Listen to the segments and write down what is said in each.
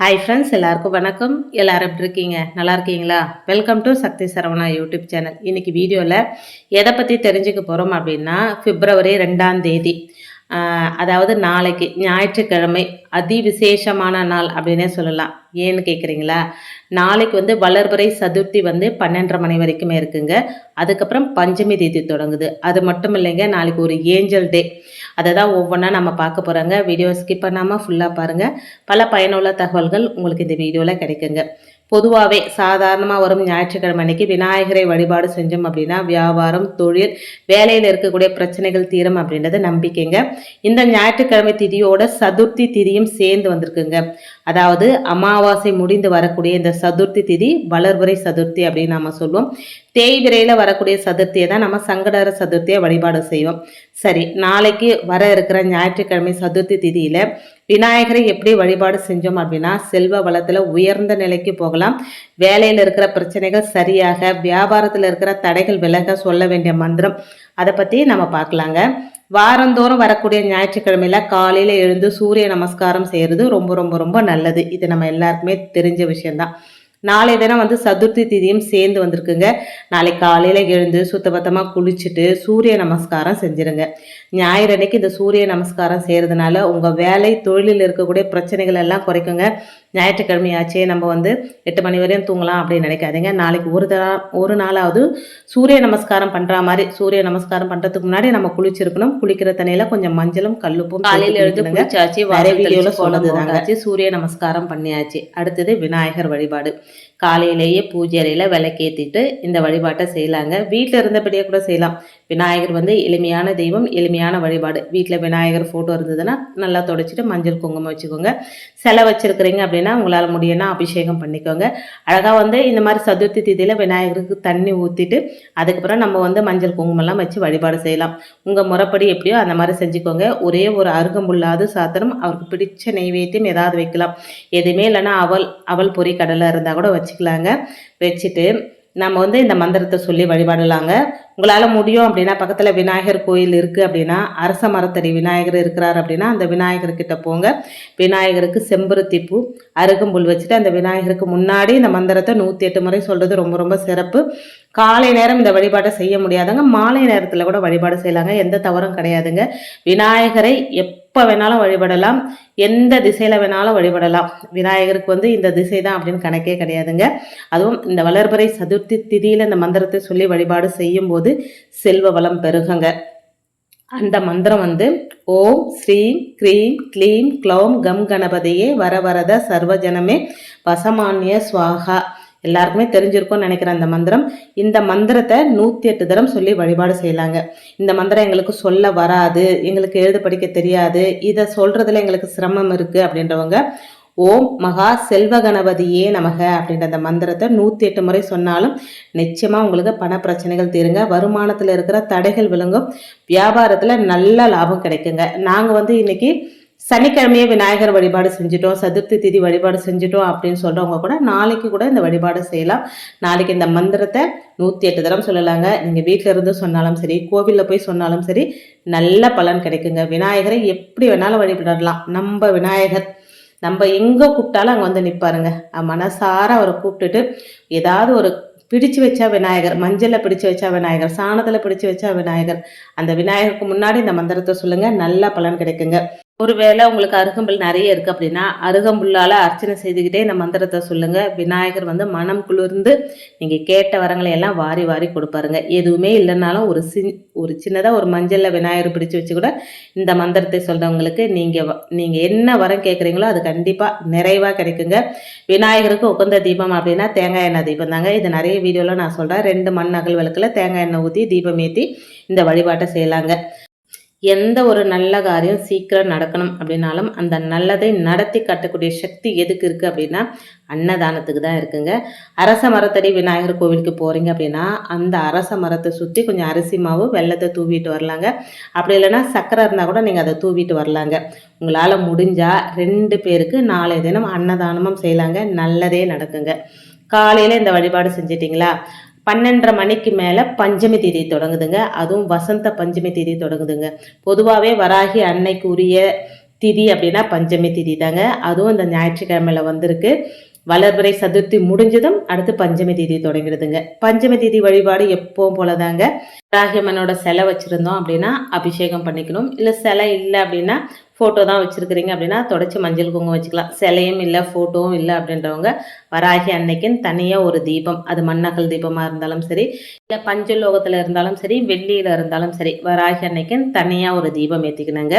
Hi friends எல்லாருக்கும் வணக்கம். எல்லாரும் எப்படி இருக்கீங்க? நல்லா இருக்கீங்களா? Welcome to Shakti Saravana YouTube channel. இன்னைக்கு வீடியோவில் எதை பற்றி தெரிஞ்சுக்க போகிறோம் அப்படின்னா பிப்ரவரி ரெண்டாம் தேதி. அதாவது நாளைக்கு ஞாயிற்றுக்கிழமை அதி விசேஷமான நாள் அப்படின்னே சொல்லலாம். ஏன்னு கேட்குறீங்களா நாளைக்கு வந்து வளர்பறை சதுர்த்தி வந்து பன்னெண்டரை மணி வரைக்குமே இருக்குங்க. அதுக்கப்புறம் பஞ்சமி தேதி தொடங்குது. அது மட்டும் இல்லைங்க நாளைக்கு ஒரு ஏஞ்சல் டே. அதை தான் ஒவ்வொன்றா நம்ம பார்க்க போகிறோங்க வீடியோ ஸ்கிப் பண்ணாமல் ஃபுல்லாக பாருங்கள் பல பயனுள்ள தகவல்கள் உங்களுக்கு இந்த வீடியோவில் கிடைக்குங்க. பொதுவாகவே சாதாரணமாக வரும் ஞாயிற்றுக்கிழமை அன்னைக்கு விநாயகரை வழிபாடு செஞ்சோம் அப்படின்னா வியாபாரம் தொழில் வேலையில் இருக்கக்கூடிய பிரச்சனைகள் தீரும் அப்படின்றது நம்பிக்கைங்க. இந்த ஞாயிற்றுக்கிழமை திதியோட சதுர்த்தி திதியும் சேர்ந்து வந்திருக்குங்க. அதாவது அமாவாசை முடிந்து வரக்கூடிய இந்த சதுர்த்தி திதி வளர்வரை சதுர்த்தி அப்படின்னு நம்ம சொல்லுவோம் தேய்விரையில் வரக்கூடிய சதுர்த்தியை தான் நம்ம சங்கடர சதுர்த்தியை வழிபாடு செய்வோம். சரி நாளைக்கு வர இருக்கிற ஞாயிற்றுக்கிழமை சதுர்த்தி திதியில விநாயகரை எப்படி வழிபாடு செஞ்சோம் அப்படின்னா செல்வ வளத்துல உயர்ந்த நிலைக்கு போகலாம். வேலையில் இருக்கிற பிரச்சனைகள் சரியாக வியாபாரத்தில் இருக்கிற தடைகள் விலக சொல்ல வேண்டிய மந்திரம் அதை பற்றி நம்ம பார்க்கலாங்க. வாரந்தோறும் வரக்கூடிய ஞாயிற்றுக்கிழமையில காலையில் எழுந்து சூரிய நமஸ்காரம் செய்கிறது ரொம்ப ரொம்ப ரொம்ப நல்லது. இது நம்ம எல்லாருக்குமே தெரிஞ்ச விஷயம்தான். நாளை தினம் வந்து சதுர்த்தி திதியும் சேர்ந்து வந்திருக்குங்க. நாளைக்கு காலையில் எழுந்து சுத்தபத்தமாக குளிச்சுட்டு சூரிய நமஸ்காரம் செஞ்சிருங்க. ஞாயிறு அன்னைக்கு இந்த சூரிய நமஸ்காரம் செய்கிறதுனால உங்கள் வேலை தொழிலில் இருக்கக்கூடிய பிரச்சனைகள் எல்லாம் குறைக்குங்க. ஞாயிற்றுக்கிழமையாச்சே நம்ம வந்து எட்டு மணி வரையும் தூங்கலாம் அப்படின்னு நினைக்காதீங்க. நாளைக்கு ஒரு தடா ஒரு நாளாவது சூரிய நமஸ்காரம் பண்ணுற மாதிரி சூரிய நமஸ்காரம் பண்ணுறதுக்கு முன்னாடி நம்ம குளிச்சிருக்கணும். குளிக்கிற தண்ணியில் கொஞ்சம் மஞ்சளும் கல்லுப்பும் காலையில் எழுந்து குளிச்சாச்சு நிறைய வீடியோவில் சொன்னது தாங்க சூரிய நமஸ்காரம் பண்ணியாச்சு. அடுத்தது விநாயகர் வழிபாடு. காலையிலேயே பூஜை அறையில் விளக்கேற்றிட்டு இந்த வழிபாட்டை செய்யலாங்க. வீட்டில் இருந்தபடியே கூட செய்யலாம். விநாயகர் வந்து எளிமையான தெய்வம் எளிமையான வழிபாடு. வீட்டில் விநாயகர் ஃபோட்டோ இருந்ததுன்னா நல்லா தொடச்சிட்டு மஞ்சள் குங்குமம் வச்சுக்கோங்க. சிலை வச்சுருக்கிறீங்க அப்படின்னா உங்களால் முடியும்னா அபிஷேகம் பண்ணிக்கோங்க. அழகாக வந்து இந்த மாதிரி சதுர்த்தி திதியில் விநாயகருக்கு தண்ணி ஊற்றிட்டு அதுக்கப்புறம் நம்ம வந்து மஞ்சள் குங்குமம்லாம் வச்சு வழிபாடு செய்யலாம். உங்கள் முறைப்படி எப்படியோ அந்த மாதிரி செஞ்சுக்கோங்க. ஒரே ஒரு அருகம்புல்லாது சாத்திரம் அவருக்கு பிடிச்ச நெய்வேத்தியம் ஏதாவது வைக்கலாம். எதுவுமே இல்லைன்னா அவல் அவல் பொரி கடலை இருந்தால் கூட வச்சுக்கலாங்க. வச்சுட்டு நம்ம வந்து இந்த மந்திரத்தை சொல்லி வழிபாடலாங்க. உங்களால் முடியும் அப்படின்னா பக்கத்தில் விநாயகர் கோயில் இருக்குது அப்படின்னா அரச மரத்தடி விநாயகர் இருக்கிறார் அப்படின்னா அந்த விநாயகர்கிட்ட போங்க. விநாயகருக்கு செம்பருத்தி பூ அருகம்புல் வச்சுட்டு அந்த விநாயகருக்கு முன்னாடி இந்த மந்திரத்தை நூற்றி எட்டு முறை சொல்கிறது ரொம்ப ரொம்ப சிறப்பு. காலை நேரம் இந்த வழிபாட்டை செய்ய முடியாதுங்க மாலை நேரத்தில் கூட வழிபாடு செய்யலாங்க. எந்த தவறும் கிடையாதுங்க. விநாயகரை எப்போ வேணாலும் வழிபடலாம். எந்த திசையில் வேணாலும் வழிபடலாம். விநாயகருக்கு வந்து இந்த திசை தான் அப்படின்னு கணக்கே கிடையாதுங்க. அதுவும் இந்த வளர்பறை சதுர்த்தி திதியில் இந்த மந்திரத்தை சொல்லி வழிபாடு போது செல்வ வளம் பெருகுங்க. அந்த மந்திரம் வந்து ஓம் ஸ்ரீம் க்ரீம் க்ளீம் க்ளௌம் கம் கணபதியே வர வரத சர்வஜனமே வசமானிய சுவாகா. எல்லாருக்குமே தெரிஞ்சிருக்கும்னு நினைக்கிறேன் அந்த மந்திரம் இந்த மந்திரத்தை நூற்றி எட்டு தரம் சொல்லி வழிபாடு செய்யலாங்க. இந்த மந்திரம் எங்களுக்கு சொல்ல வராது எங்களுக்கு எழுத படிக்க தெரியாது இதை சொல்கிறதுல எங்களுக்கு சிரமம் இருக்குது அப்படின்றவங்க ஓம் மகா செல்வ கணபதியே நமக அப்படின்ற அந்த மந்திரத்தை நூற்றி எட்டு முறை சொன்னாலும் நிச்சயமாக உங்களுக்கு பண பிரச்சனைகள் தீருங்க. வருமானத்தில் இருக்கிற தடைகள் விளங்கும் வியாபாரத்தில் நல்ல லாபம் கிடைக்குங்க. நாங்கள் வந்து இன்றைக்கி சனிக்கிழமையே விநாயகர் வழிபாடு செஞ்சுட்டோம். சதுர்த்தி திதி வழிபாடு செஞ்சுட்டோம் அப்படின்னு சொல்கிறவங்க கூட நாளைக்கு கூட இந்த வழிபாடு செய்யலாம். நாளைக்கு இந்த மந்திரத்தை நூற்றி எட்டு தரம் சொல்லலாங்க. நீங்கள் வீட்டில் இருந்து சொன்னாலும் சரி கோவிலில் போய் சொன்னாலும் சரி நல்ல பலன் கிடைக்குங்க. விநாயகரை எப்படி வேணாலும் வழிபடலாம். நம்ம விநாயகர் நம்ம எங்கே கூப்பிட்டாலும் அங்கே வந்து நிற்பாருங்க மனசார அவரை கூப்பிட்டுட்டு ஏதாவது ஒரு பிடிச்சு வச்சா விநாயகர் மஞ்சளில் பிடிச்சு வச்சா விநாயகர் சாணத்தில் பிடிச்சு வச்சா விநாயகர் அந்த விநாயகருக்கு முன்னாடி இந்த மந்திரத்தை சொல்லுங்கள் நல்ல பலன் கிடைக்குங்க. ஒருவேளை உங்களுக்கு அருகம்புல் நிறைய இருக்கு அப்படின்னா அருகம்புல்லால அர்ச்சனை செய்துக்கிட்டே இந்த மந்திரத்தை சொல்லுங்க. விநாயகர் வந்து மனம் குளிர்ந்து நீங்க கேட்ட வரங்களை எல்லாம் வாரி வாரி கொடுப்பாருங்க. எதுவுமே இல்லைனாலும் ஒரு சி ஒரு சின்னதா ஒரு மஞ்சள்ல விநாயகர் பிடிச்சு வச்சு கூட இந்த மந்திரத்தை சொல்றவங்களுக்கு நீங்க வ- நீங்க என்ன வரம் கேட்குறீங்களோ அது கண்டிப்பா நிறைவா கிடைக்குங்க. விநாயகருக்கு உகந்த தீபம் அப்படின்னா தேங்காய் எண்ணெய் தீபம் தாங்க. இது நிறைய வீடியோல நான் சொல்றேன். ரெண்டு மண் அகல் விளக்குல தேங்காய் எண்ணெய் ஊற்றி தீபம் ஏற்றி இந்த வழிபாட்டை செய்யலாங்க. எந்த ஒரு நல்ல காரியம் சீக்கிரம் நடக்கணும் அப்படின்னாலும் அந்த நல்லதை நடத்தி காட்டக்கூடிய சக்தி எதுக்கு இருக்குது அப்படின்னா அன்னதானத்துக்கு தான் இருக்குங்க. அரச மரத்தடி விநாயகர் கோவிலுக்கு போகிறீங்க அப்படின்னா அந்த அரச மரத்தை சுற்றி கொஞ்சம் அரிசி மாவு வெள்ளத்தை தூவிட்டு வரலாங்க. அப்படி இல்லைன்னா சக்கரை இருந்தால் கூட நீங்கள் அதை தூவிட்டு வரலாங்க. உங்களால் முடிஞ்சால் ரெண்டு பேருக்கு நாளைய தினம் அன்னதானமும் செய்யலாங்க. நல்லதே நடக்குங்க. காலையில் இந்த வழிபாடு செஞ்சிட்டிங்களா? பன்னெண்டரை மணிக்கு மேலே பஞ்சமி தேதி தொடங்குதுங்க. அதுவும் வசந்த பஞ்சமி தேதி தொடங்குதுங்க. பொதுவாகவே வராகி அன்னைக்கு உரிய திதி அப்படின்னா பஞ்சமி திதி தாங்க அதுவும் இந்த ஞாயிற்றுக்கிழமையில் வந்திருக்கு. வளர்பிறை சதுர்த்தி முடிஞ்சதும் அடுத்து பஞ்சமி தேதி தொடங்கிடுதுங்க. பஞ்சமி தேதி வழிபாடு எப்பவும் போலதாங்க. ராகியம்மனோட சிலை வச்சுருந்தோம் அப்படின்னா அபிஷேகம் பண்ணிக்கணும். இல்லை சிலை இல்லை அப்படின்னா ஃபோட்டோ தான் வச்சுருக்கிறீங்க அப்படின்னா தொடச்சி மஞ்சள் குங்குமம் வச்சுக்கலாம். சிலையும் இல்லை ஃபோட்டோவும் இல்லை அப்படின்றவங்க வராகி அன்னைக்குன்னு தனியாக ஒரு தீபம். அது மண்ணகல் தீபமாக இருந்தாலும் சரி இல்லை பஞ்சலோகத்தில் இருந்தாலும் சரி வெள்ளியில் இருந்தாலும் சரி வராகி அன்னைக்குன்னு தனியாக ஒரு தீபம் ஏற்றிக்கணுங்க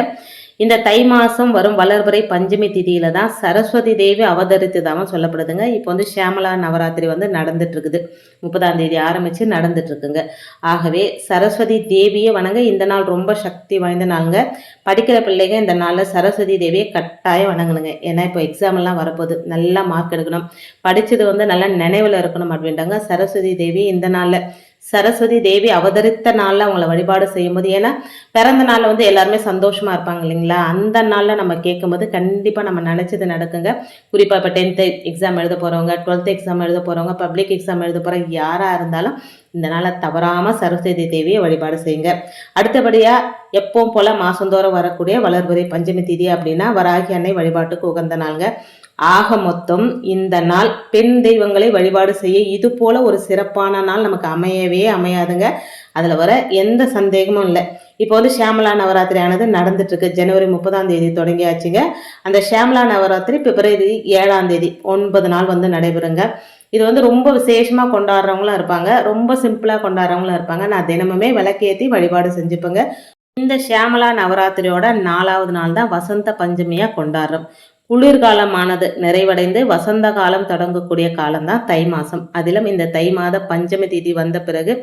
இந்த தை மாதம் வரும் வளர்பிறை பஞ்சமி திதியில தான் சரஸ்வதி தேவி அவதரித்ததாகவும் சொல்லப்படுதுங்க. இப்போ வந்து ஷியாமலா நவராத்திரி வந்து நடந்துட்டு இருக்குது முப்பதாம் தேதி ஆரம்பித்து நடந்துட்டு இருக்குங்க ஆகவே சரஸ்வதி தேவியை வணங்க இந்த நாள் ரொம்ப சக்தி வாய்ந்த நாளுங்க. படிக்கிற பிள்ளைங்க இந்த நாளில் சரஸ்வதி தேவியை கட்டாயம் வணங்கணுங்க. ஏன்னா இப்போ எக்ஸாம் எல்லாம் வரப்போகுது. நல்லா மார்க் எடுக்கணும். படித்தது வந்து நல்லா நினைவில் இருக்கணும் அப்படின்றாங்க சரஸ்வதி தேவி இந்த நாளில் சரஸ்வதி தேவி அவதரித்த நாளில் அவங்கள வழிபாடு செய்யும்போது ஏன்னா பிறந்த நாளில் வந்து எல்லாருமே சந்தோஷமாக இருப்பாங்க இல்லைங்களா? அந்த நாளில் நம்ம கேட்கும்போது கண்டிப்பாக நம்ம நினச்சது நடக்குங்க. குறிப்பாக இப்போ டென்த்து எக்ஸாம் எழுத போகிறவங்க டுவெல்த் எக்ஸாம் எழுத போகிறவங்க பப்ளிக் எக்ஸாம் எழுத போகிறவங்க யாராக இருந்தாலும் இந்த நாளை தவறாமல் சரஸ்வதி தேவியை வழிபாடு செய்யுங்க. அடுத்தபடியாக எப்பவும் போல் மாதந்தோறும் வரக்கூடிய வளர்புரை பஞ்சமி திதி அப்படின்னா வராகி அன்னை வழிபாட்டுக்கு உகந்த நாளுங்க. ஆக மொத்தம் இந்த நாள் பெண் தெய்வங்களை வழிபாடு செய்ய இது போல ஒரு சிறப்பான நாள் நமக்கு அமையவே அமையாதுங்க. அதில் வர எந்த சந்தேகமும் இல்லை. இப்போ வந்து ஷியாமலா நவராத்திரி ஆனது நடந்துட்டு இருக்கு ஜனவரி முப்பதாம் தேதி தொடங்கியாச்சுங்க. அந்த ஷியாமலா நவராத்திரி பிப்ரவரி ஏழாம் தேதி ஒன்பது நாள் வந்து நடைபெறுங்க. இது வந்து ரொம்ப விசேஷமாக கொண்டாடுறவங்களும் இருப்பாங்க. ரொம்ப சிம்பிளாக கொண்டாடுறவங்களும் இருப்பாங்க. நான் தினமுமே விளக்கேற்றி வழிபாடு செஞ்சுப்பேங்க. இந்த ஷியாமலா நவராத்திரியோட நாலாவது நாள் தான் வசந்த பஞ்சமியாக கொண்டாடுறோம். குளிர்காலமானது நிறைவடைந்து வசந்த காலம் தொடங்கக்கூடிய காலம்தான் தை மாதம் அதிலும் இந்த தை மாத பஞ்சமி தேதி வந்த பிறகு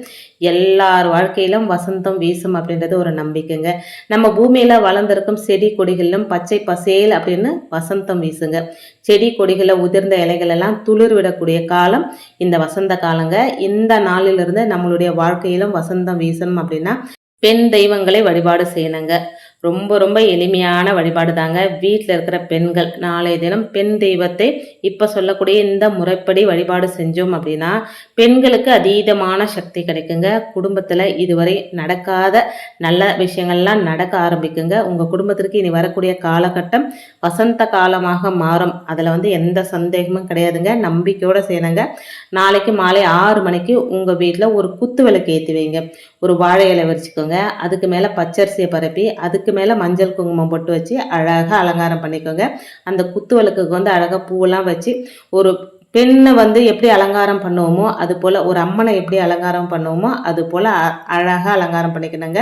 எல்லார் வாழ்க்கையிலும் வசந்தம் வீசும் அப்படின்றது ஒரு நம்பிக்கைங்க. நம்ம பூமியில் வளர்ந்துருக்கும் செடி கொடிகளிலும் பச்சை பசேல் அப்படின்னு வசந்தம் வீசுங்க. செடி கொடிகளில் உதிர்ந்த இலைகள் எல்லாம் துளிர் விடக்கூடிய காலம் இந்த வசந்த காலங்க. இந்த நாளிலிருந்து நம்மளுடைய வாழ்க்கையிலும் வசந்தம் வீசணும் அப்படின்னா பெண் தெய்வங்களை வழிபாடு செய்யணுங்க. ரொம்ப ரொம்ப எளிமையான வழிபாடு தாங்க வீட்டில் இருக்கிற பெண்கள் நாளைய தினம் பெண் தெய்வத்தை இப்போ சொல்லக்கூடிய இந்த முறைப்படி வழிபாடு செஞ்சோம் அப்படின்னா பெண்களுக்கு அதீதமான சக்தி கிடைக்குங்க. குடும்பத்தில் இதுவரை நடக்காத நல்ல விஷயங்கள்லாம் நடக்க ஆரம்பிக்குங்க. உங்கள் குடும்பத்திற்கு இனி வரக்கூடிய காலகட்டம் வசந்த காலமாக மாறும். அதில் வந்து எந்த சந்தேகமும் கிடையாதுங்க. நம்பிக்கையோடு செய்யணுங்க. நாளைக்கு மாலை ஆறு மணிக்கு உங்கள் வீட்டில் ஒரு குத்து விளக்கு ஏற்றி வைங்க. ஒரு வாழை இலை வச்சுக்கோங்க அதுக்கு மேலே பச்சரிசியை பரப்பி அதுக்கு மேலே மஞ்சள் குங்குமம் போட்டு வச்சு அழகாக அலங்காரம் பண்ணிக்கோங்க. அந்த குத்து விளக்குக்கு வந்து அழகாக பூவெல்லாம் வச்சு ஒரு பெண்ணை வந்து எப்படி அலங்காரம் பண்ணுவோமோ அது போல் ஒரு அம்மனை எப்படி அலங்காரம் பண்ணுவோமோ அது போல் அழகாக அலங்காரம் பண்ணிக்கணுங்க.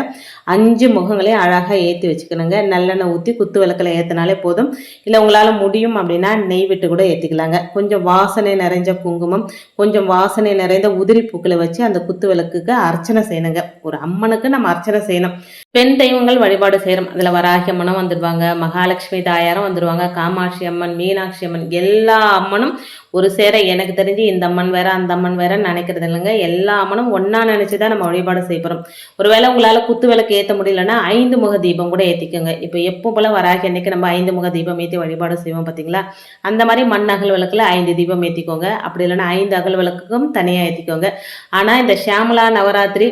அஞ்சு முகங்களையும் அழகாக ஏற்றி வச்சுக்கணுங்க. நல்லெண்ணெய் ஊற்றி குத்து விளக்கில் ஏற்றினாலே போதும். இல்லை உங்களால் முடியும் அப்படின்னா நெய் விட்டு கூட ஏற்றிக்கலாங்க கொஞ்சம் வாசனை நிறைஞ்ச குங்குமம் கொஞ்சம் வாசனை நிறைந்த உதிரி பூக்களை வச்சு அந்த குத்து விளக்குக்கு அர்ச்சனை செய்யணுங்க. ஒரு அம்மனுக்கு நம்ம அர்ச்சனை செய்யணும். பெண் தெய்வங்கள் வழிபாடு செய்கிறோம் அதில் வராகி அம்மனும் வந்துடுவாங்க மகாலட்சுமி தாயாரும் வந்துடுவாங்க காமாட்சி அம்மன் மீனாட்சி அம்மன் எல்லா அம்மனும் ஒரு சேர எனக்கு தெரிஞ்சு இந்த அம்மன் வேற அந்த அம்மன் வேற நினைக்கிறது இல்லைங்க. எல்லா அம்மனும் ஒன்றா நினச்சி தான் நம்ம வழிபாடு செய்யப்படுறோம் ஒருவேளை உங்களால் குத்து விளக்கு ஏற்ற முடியலன்னா ஐந்து முக தீபம் கூட ஏற்றிக்கோங்க இப்போ எப்போ போல் வராகி அன்னைக்கு நம்ம ஐந்து முக தீபம் ஏற்றி வழிபாடு செய்வோம் பார்த்தீங்களா அந்த மாதிரி மண் அகல் விளக்கில் ஐந்து தீபம் ஏற்றிக்கோங்க அப்படி இல்லைன்னா ஐந்து அகல் விளக்குக்கும் தனியாக ஏற்றிக்கோங்க ஆனால் இந்த ஷியாமலா நவராத்திரி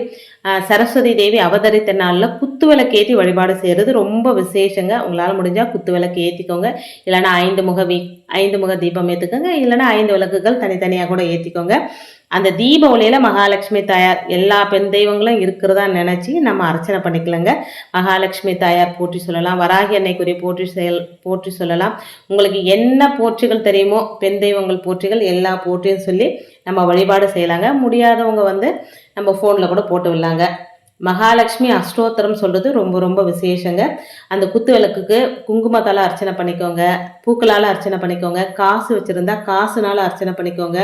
சரஸ்வதி தேவி அவதரித்த நாளில் குத்து விளக்கு ஏற்றி வழிபாடு செய்கிறது ரொம்ப விசேஷங்க. உங்களால் முடிஞ்சால் குத்து விளக்கு ஏற்றிக்கோங்க இல்லைனா ஐந்து முக வீ ஐந்து முக தீபம் ஏற்றுக்கோங்க இல்லைனா ஐந்து விளக்குகள் தனித்தனியாக கூட ஏற்றிக்கோங்க அந்த தீப ஒளியில் மகாலட்சுமி தாயார் எல்லா பெண் தெய்வங்களும் இருக்கிறதா நினச்சி நம்ம அர்ச்சனை பண்ணிக்கலங்க. மகாலட்சுமி தாயார் போற்றி சொல்லலாம் வராகி அன்னைக்குரிய போற்றி செயல் போற்றி சொல்லலாம். உங்களுக்கு என்ன போற்றிகள் தெரியுமோ பெண் தெய்வங்கள் போற்றிகள் எல்லா போற்றியும் சொல்லி நம்ம வழிபாடு செய்யலாங்க. முடியாதவங்க வந்து நம்ம ஃபோனில் கூட போட்டு விடலாங்க. மகாலட்சுமி அஷ்டோத்திரம் சொல்கிறது ரொம்ப ரொம்ப விசேஷங்க. அந்த குத்து விளக்குக்கு குங்குமத்தால் அர்ச்சனை பண்ணிக்கோங்க. பூக்களால் அர்ச்சனை பண்ணிக்கோங்க. காசு வச்சுருந்தா காசுனால அர்ச்சனை பண்ணிக்கோங்க.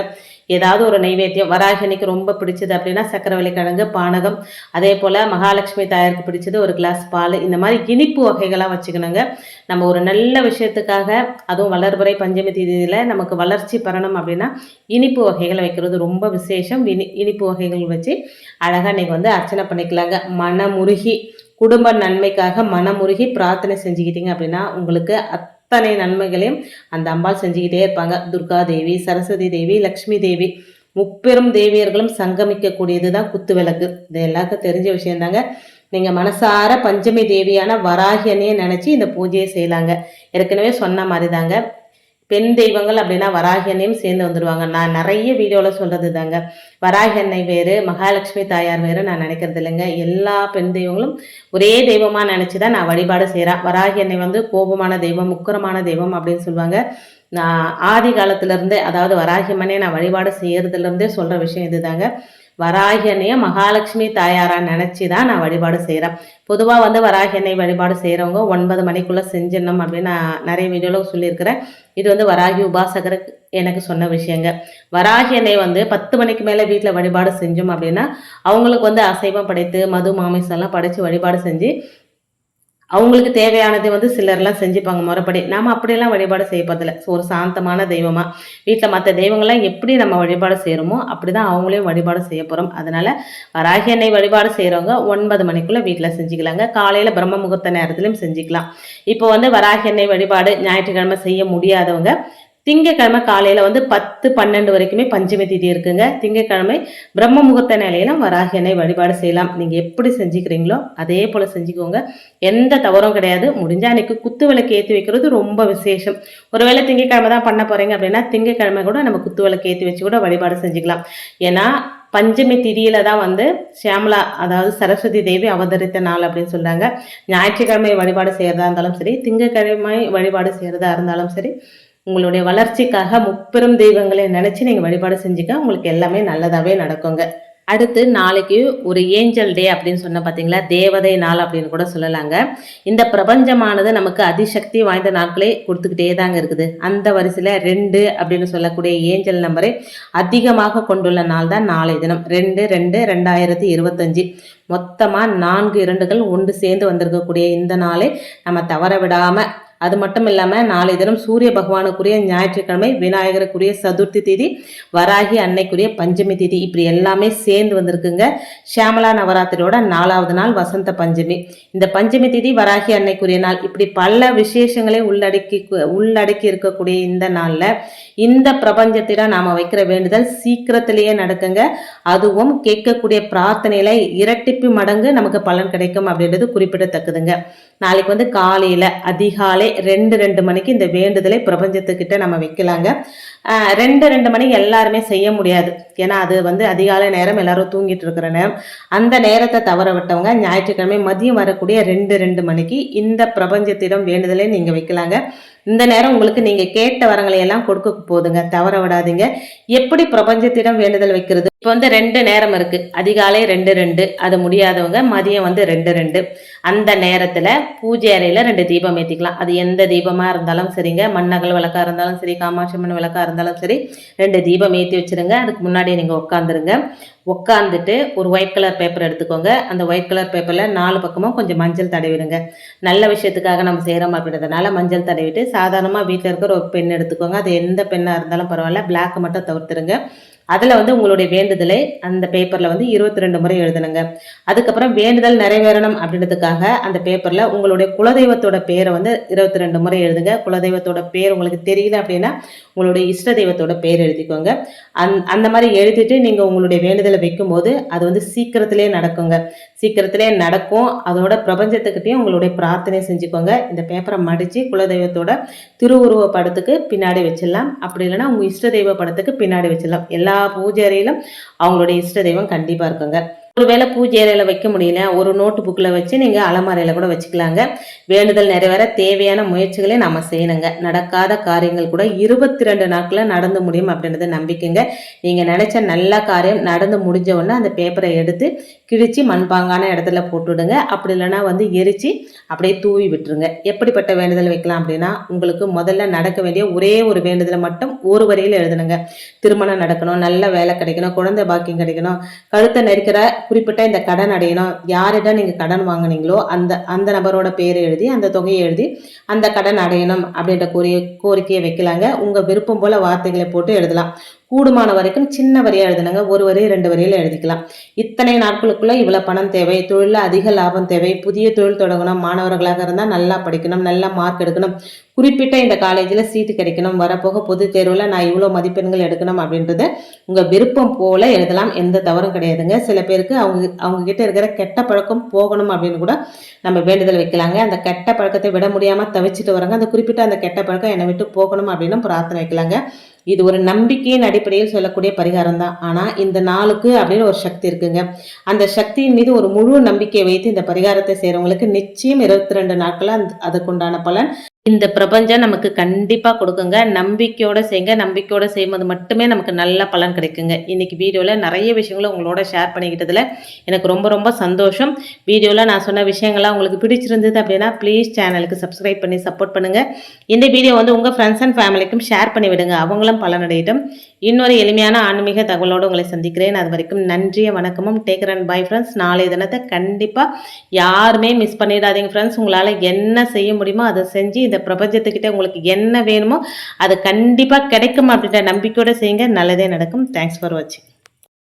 ஏதாவது ஒரு நைவேத்தியம். வராகினிக்கு ரொம்ப பிடிச்சது அப்படின்னா சக்கரவள்ளி கிழங்கு பானகம் அதே போல் மகாலட்சுமி தாயாருக்கு பிடிச்சது ஒரு கிளாஸ் பால். இந்த மாதிரி இனிப்பு வகைகளாக வச்சுக்கணுங்க. நம்ம ஒரு நல்ல விஷயத்துக்காக அதுவும் வளர்புரை பஞ்சமி தேதியில் நமக்கு வளர்ச்சி பெறணும் அப்படின்னா இனிப்பு வகைகளை வைக்கிறது ரொம்ப விசேஷம். இனி இனிப்பு வகைகள் வச்சு அழகாக நீங்கள் வந்து அர்ச்சனை பண்ணிக்கலாங்க. மனமுருகி குடும்ப நன்மைக்காக மனமுருகி பிரார்த்தனை செஞ்சுக்கிட்டீங்க அப்படின்னா உங்களுக்கு அத்தனை நன்மைகளையும் அந்த அம்பாள் செஞ்சுக்கிட்டே இருப்பாங்க. துர்கா தேவி சரஸ்வதி தேவி லக்ஷ்மி தேவி முப்பெரும் தேவியர்களும் சங்கமிக்கக்கூடியது தான் குத்து விளக்கு. இது எல்லாருக்கும் தெரிஞ்ச விஷயந்தாங்க. நீங்கள் மனசார பஞ்சமி தேவியான வராகியனையே நினச்சி இந்த பூஜையை செய்யலாங்க. ஏற்கனவே சொன்ன மாதிரி தாங்க பெண் தெய்வங்கள் அப்படின்னா வராகியனையும் சேர்ந்து வந்துடுவாங்க நான் நிறைய வீடியோவில் சொல்கிறது தாங்க வராகி அன்னை வேறு மகாலட்சுமி தாயார் வேறு நான் நினைக்கிறது இல்லைங்க. எல்லா பெண் தெய்வங்களும் ஒரே தெய்வமாக நினச்சி தான் நான் வழிபாடு செய்கிறேன் வராகி அன்னை வந்து கோபமான தெய்வம் முக்கரமான தெய்வம் அப்படின்னு சொல்லுவாங்க. நான் ஆதி காலத்திலேருந்தே அதாவது வராகியம்மனே நான் வழிபாடு செய்கிறதுலேருந்தே சொல்கிற விஷயம் இதுதாங்க. வராகி அன்னையை மகாலட்சுமி தாயாரா நினச்சி தான் நான் வழிபாடு செய்கிறேன் பொதுவாக வந்து வராகி அன்னை வழிபாடு செய்கிறவங்க ஒன்பது மணிக்குள்ளே செஞ்சிடணும் அப்படின்னு நான் நிறைய வீடியோவில் சொல்லியிருக்கிறேன். இது வந்து வராகி உபாசகர் எனக்கு சொன்ன விஷயங்க. வராகி அன்னை வந்து பத்து மணிக்கு மேலே வீட்டில் வழிபாடு செஞ்சோம் அப்படின்னா அவங்களுக்கு வந்து அசைவம் படைத்து மது மாமிசம்லாம் படைத்து வழிபாடு செஞ்சு அவங்களுக்கு தேவையானது வந்து சிலர்லாம் செஞ்சுப்பாங்க முறைப்படி. நாம் அப்படியெல்லாம் வழிபாடு செய்யப்பதில்ல ஸோ ஒரு சாந்தமான தெய்வமாக வீட்டில் மற்ற தெய்வங்கள்லாம் எப்படி நம்ம வழிபாடு செய்கிறோமோ அப்படி தான் அவங்களையும் வழிபாடு செய்ய போகிறோம் அதனால் வராகி எண்ணெய் வழிபாடு செய்கிறவங்க ஒன்பது மணிக்குள்ளே வீட்டில் செஞ்சுக்கலாங்க. காலையில் பிரம்ம முகூர்த்த நேரத்துலையும் செஞ்சுக்கலாம். இப்போ வந்து வராகி எண்ணெய் வழிபாடு ஞாயிற்றுக்கிழமை செய்ய முடியாதவங்க திங்கக்கிழமை காலையில் வந்து பத்து பன்னெண்டு வரைக்குமே பஞ்சமி திதி இருக்குங்க. திங்கக்கிழமை பிரம்ம முகூர்த்த நிலையில வராகியனை வழிபாடு செய்யலாம். நீங்கள் எப்படி செஞ்சுக்கிறீங்களோ அதே போல் செஞ்சுக்கோங்க. எந்த தவறும் கிடையாது. முடிஞ்சா அன்னைக்கு குத்து விளக்கு ஏற்றி வைக்கிறது ரொம்ப விசேஷம். ஒருவேளை திங்கக்கிழமை தான் பண்ண போகிறீங்க அப்படின்னா திங்கக்கிழமை கூட நம்ம குத்து விளக்கு ஏற்றி வச்சு கூட வழிபாடு செஞ்சுக்கலாம். ஏன்னா பஞ்சமி திதியில தான் வந்து சியாமலா அதாவது சரஸ்வதி தேவி அவதரித்த நாள் அப்படின்னு சொல்றாங்க. ஞாயிற்றுக்கிழமை வழிபாடு செய்யறதா இருந்தாலும் சரி திங்கக்கிழமை வழிபாடு செய்யறதா இருந்தாலும் சரி உங்களுடைய வளர்ச்சிக்காக முப்பெரும் தெய்வங்களை நினச்சி நீங்கள் வழிபாடு செஞ்சுக்க உங்களுக்கு எல்லாமே நல்லதாகவே நடக்குங்க. அடுத்து நாளைக்கு ஒரு ஏஞ்சல் டே அப்படின்னு சொன்ன பார்த்தீங்களா தேவதை நாள் அப்படின்னு கூட சொல்லலாங்க. இந்த பிரபஞ்சமானது நமக்கு அதிசக்தி வாய்ந்த நாட்களே கொடுத்துக்கிட்டே தாங்க இருக்குது. அந்த வரிசையில் ரெண்டு அப்படின்னு சொல்லக்கூடிய ஏஞ்சல் நம்பரை அதிகமாக கொண்டுள்ள நாள் தான் நாளை தினம். ரெண்டு ரெண்டு ரெண்டாயிரத்தி இருபத்தஞ்சி. மொத்தமாக நான்கு இரண்டுகள் ஒன்று சேர்ந்து வந்திருக்கக்கூடிய இந்த நாளை நம்ம தவற விடாமல் அது மட்டும் இல்லாமல் நாளை தினம் சூரிய பகவானுக்குரிய ஞாயிற்றுக்கிழமை விநாயகருக்குரிய சதுர்த்தி தேதி வராகி அன்னைக்குரிய பஞ்சமி தேதி இப்படி எல்லாமே சேர்ந்து வந்திருக்குங்க. ஷியாமலா நவராத்திரியோட நாலாவது நாள் வசந்த பஞ்சமி. இந்த பஞ்சமி தேதி வராகி அன்னைக்குரிய நாள் இப்படி பல விசேஷங்களை உள்ளடக்கி உள்ளடக்கி இருக்கக்கூடிய இந்த நாளில் இந்த பிரபஞ்சத்திடம் நாம் வைக்கிற வேண்டுதல் சீக்கிரத்திலேயே நடக்குங்க. அதுவும் கேட்கக்கூடிய பிரார்த்தனையில இரட்டிப்பு மடங்கு நமக்கு பலன் கிடைக்கும் அப்படின்றது குறிப்பிடத்தக்கதுங்க. நாளைக்கு வந்து காலையில் அதிகாலை ரெண்டு ரெண்டு மணிக்கு இந்த வேண்டுதலை பிரபஞ்சத்துக்கிட்ட நம்ம வைக்கலாங்க. ரெண்டு ரெண்டு மணி எல்லாருமே செய்ய முடியாது. ஏன்னா அது வந்து அதிகாலை நேரம் எல்லாரும் தூங்கிட்டு இருக்கிற நேரம். அந்த நேரத்தை தவற விட்டவங்க ஞாயிற்றுக்கிழமை மதியம் வரக்கூடிய ரெண்டு ரெண்டு மணிக்கு இந்த பிரபஞ்சத்திடம் வேண்டுதலை நீங்கள் வைக்கலாங்க. இந்த நேரம் உங்களுக்கு நீங்கள் கேட்ட வரங்களை எல்லாம் கொடுக்க போதுங்க. தவற விடாதீங்க. எப்படி பிரபஞ்சத்திடம் வேண்டுதல் வைக்கிறது? இப்போ வந்து ரெண்டு நேரம் இருக்கு. அதிகாலை ரெண்டு ரெண்டு. அது முடியாதவங்க மதியம் வந்து ரெண்டு ரெண்டு. அந்த நேரத்தில் பூஜை அறையில் ரெண்டு தீபம் ஏற்றிக்கலாம் அது எந்த தீபமாக இருந்தாலும் சரிங்க. மண்ணகல் விளக்காக இருந்தாலும் சரி காமாட்சி மண் விளக்காக இருந்தாலும் இருந்தாலும் சரி ரெண்டு தீபம் ஏற்றி வச்சுருங்க. அதுக்கு முன்னாடி நீங்கள் உட்காந்துருங்க உட்காந்துட்டு ஒரு ஒயிட் கலர் பேப்பர் எடுத்துக்கோங்க. அந்த ஒயிட் கலர் பேப்பரில் நாலு பக்கமும் கொஞ்சம் மஞ்சள் தடவிடுங்க. நல்ல விஷயத்துக்காக நம்ம செய்கிறோம் அப்படின்றதுனால மஞ்சள் தடவிட்டு சாதாரணமாக வீட்டில் இருக்கிற ஒரு பெண் எடுத்துக்கோங்க. அது எந்த பெண்ணாக இருந்தாலும் பரவாயில்ல. பிளாக் மட்டும் தவிர்த்துருங்க. அதில் வந்து உங்களுடைய வேண்டுதலை அந்த பேப்பரில் வந்து இருபத்தி ரெண்டு முறை எழுதணுங்க. அதுக்கப்புறம் வேண்டுதல் நிறைவேறணும் அப்படின்றதுக்காக அந்த பேப்பரில் உங்களுடைய குலதெய்வத்தோட பேரை வந்து இருபத்தி ரெண்டு முறை எழுதுங்க. குலதெய்வத்தோட பேர் உங்களுக்கு தெரியல அப்படின்னா உங்களுடைய இஷ்ட தெய்வத்தோட பேர் எழுதிக்கோங்க. அந் அந்த மாதிரி எழுதிட்டு நீங்கள் உங்களுடைய வேண்டுதலை வைக்கும்போது அது வந்து சீக்கிரத்திலே நடக்குங்க. சீக்கிரத்திலே நடக்கும். அதோட பிரபஞ்சத்துக்கிட்டையும் உங்களுடைய பிரார்த்தனை செஞ்சுக்கோங்க. இந்த பேப்பரை மடித்து குலதெய்வத்தோட திருவுருவ படத்துக்கு பின்னாடி வச்சிடலாம். அப்படி இல்லைன்னா உங்கள் இஷ்ட தெய்வ படத்துக்கு பின்னாடி வச்சிடலாம். எல்லா எல்லா பூஜைறையிலும் அவங்களுடைய இஷ்ட தெய்வம் கண்டிப்பாக இருக்குங்க. ஒருவேளை பூஜை அறையில் வைக்க முடியல ஒரு நோட்டு புக்கில் வச்சு நீங்கள் அலமாரியில் கூட வச்சுக்கலாங்க. வேண்டுதல் நிறைவேற தேவையான முயற்சிகளை நம்ம செய்யணுங்க. நடக்காத காரியங்கள் கூட இருபத்தி ரெண்டு நாட்களில் நடந்து முடியும் அப்படின்றது நம்பிக்கைங்க. நீங்கள் நினச்ச நல்ல காரியம் நடந்து முடிஞ்ச உடனே அந்த பேப்பரை எடுத்து கிழித்து மண்பாங்கான இடத்துல போட்டுவிடுங்க அப்படி இல்லைன்னா வந்து எரித்து அப்படியே தூவி விட்டுருங்க. எப்படிப்பட்ட வேண்டுதல் வைக்கலாம் அப்படின்னா உங்களுக்கு முதல்ல நடக்க வேண்டிய ஒரே ஒரு வேண்டுதலை மட்டும் ஒரு வரையில் எழுதணுங்க திருமணம் நடக்கணும் நல்ல வேலை கிடைக்கணும் குழந்தை பாக்கியம் கிடைக்கணும் கழுத்தை நெருக்கிற குறிப்பிட்ட இந்த கடன் அடையணும் யாரிடம் நீங்கள் கடன் வாங்கினீங்களோ அந்த அந்த நபரோட பேரை எழுதி அந்த தொகையை எழுதி அந்த கடன் அடையணும் அப்படின்ற கோரிய கோரிக்கையை வைக்கலாங்க. உங்கள் விருப்பம் போல் வார்த்தைகளை போட்டு எழுதலாம். கூடுமான வரைக்கும் சின்ன வரியாக எழுதுனுங்க. ஒரு வரி ரெண்டு வரியில் எழுதிக்கலாம். இத்தனை நாட்களுக்குள்ளே இவ்வளோ பணம் தேவை தொழிலில் அதிக லாபம் தேவை புதிய தொழில் தொடங்கணும் மாணவர்களாக இருந்தால் நல்லா படிக்கணும் நல்லா மார்க் எடுக்கணும் குறிப்பிட்ட இந்த காலேஜில் சீட்டு கிடைக்கணும் வரப்போக பொது தேர்வில் நான் இவ்வளோ மதிப்பெண்கள் எடுக்கணும் அப்படின்றத உங்கள் விருப்பம் போல எழுதலாம். எந்த தவறும் கிடையாதுங்க. சில பேருக்கு அவங்க அவங்கக்கிட்ட இருக்கிற கெட்ட பழக்கம் போகணும் அப்படின்னு கூட நம்ம வேண்டுதல் வைக்கலாங்க. அந்த கெட்ட பழக்கத்தை விட முடியாமல் தவிச்சிட்டு வராங்க அந்த குறிப்பிட்ட அந்த கெட்ட பழக்கம் என்னை விட்டு போகணும் அப்படின்னு பிரார்த்தனை வைக்கலாங்க. இது ஒரு நம்பிக்கையின் அடிப்படையில் சொல்லக்கூடிய பரிகாரம் தான் ஆனால் இந்த நாளுக்கு அப்படின்னு ஒரு சக்தி இருக்குங்க. அந்த சக்தியின் மீது ஒரு முழு நம்பிக்கையை வைத்து இந்த பரிகாரத்தை செய்கிறவங்களுக்கு நிச்சயம் இருபத்தி ரெண்டு நாட்களில் அந்த அதுக்குண்டான பலன் இந்த பிரபஞ்சம் நமக்கு கண்டிப்பாக கொடுக்குங்க. நம்பிக்கையோடு செய்யுங்க நம்பிக்கையோடு செய்யும்போது மட்டுமே நமக்கு நல்ல பலன் கிடைக்குங்க. இன்றைக்கி வீடியோவில் நிறைய விஷயங்களை உங்களோட ஷேர் பண்ணிக்கிட்டதில் எனக்கு ரொம்ப ரொம்ப சந்தோஷம். வீடியோவில் நான் சொன்ன விஷயங்கள்லாம் உங்களுக்கு பிடிச்சிருந்தது அப்படின்னா ப்ளீஸ் சேனலுக்கு சப்ஸ்கிரைப் பண்ணி சப்போர்ட் பண்ணுங்கள் இந்த வீடியோ வந்து உங்கள் ஃப்ரெண்ட்ஸ் அண்ட் ஃபேமிலிக்கும் ஷேர் பண்ணி விடுங்க. அவங்களும் பலனடையட்டும். இன்னொரு எளிமையான ஆன்மீக தகவலோடு உங்களை சந்திக்கிறேன். அது வரைக்கும் நன்றிய வணக்கமும். டேக்கர் அண்ட் பை ஃப்ரெண்ட்ஸ் நாளைய தினத்தை கண்டிப்பாக யாருமே மிஸ் பண்ணிடாதீங்க ஃப்ரெண்ட்ஸ் உங்களால் என்ன செய்ய முடியுமோ அதை செஞ்சு இந்த பிரபஞ்சத்துக்கிட்ட உங்களுக்கு என்ன வேணுமோ அது கண்டிப்பாக கிடைக்கும் அப்படின்ற நம்பிக்கையோடு செய்யுங்க. நல்லதே நடக்கும். தேங்க்ஸ் ஃபார் வாட்சிங்